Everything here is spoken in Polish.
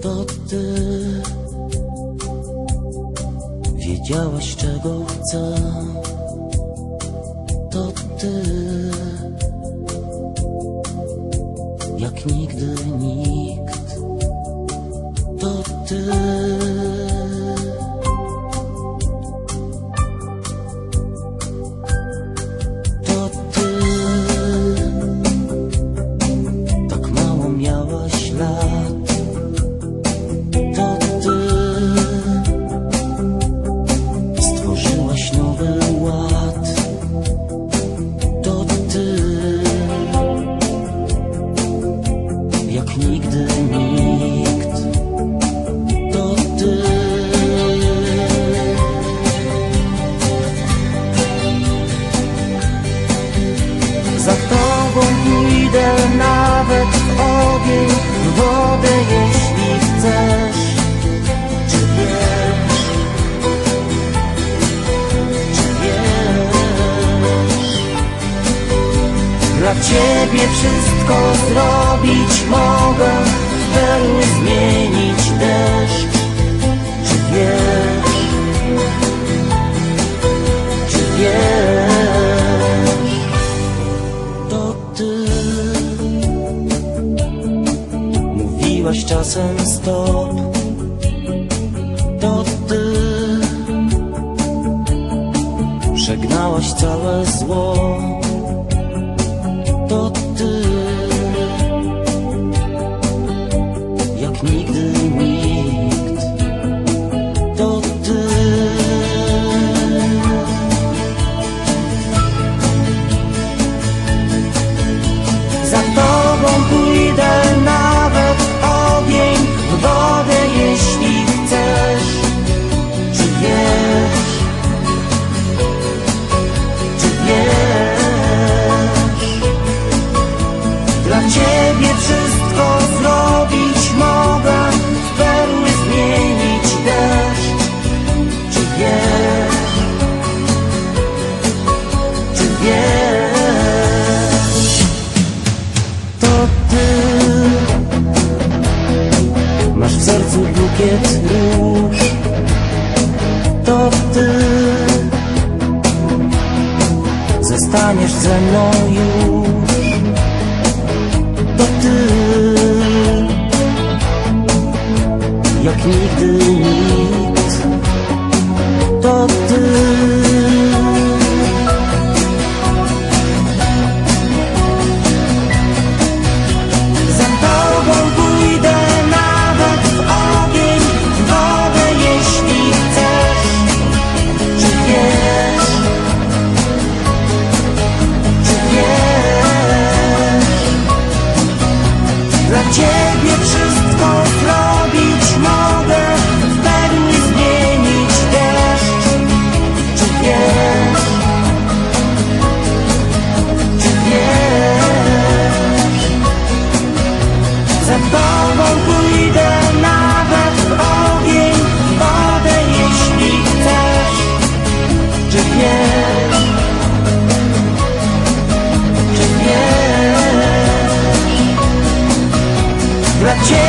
to ty. Wiedziałaś czego chcę. To ty. Jak nigdy nikt. To ty. To ty. Tak mało miałaś lat Dla ciebie wszystko zrobić mogę, perły zmienić deszcz. Czy wiesz? Czy wiesz? to ty Mówiłaś czasem stop To ty Przegnałaś całe zło Zostaniesz ze mną już. To ty Jak nigdy nikt To ty 그렇지.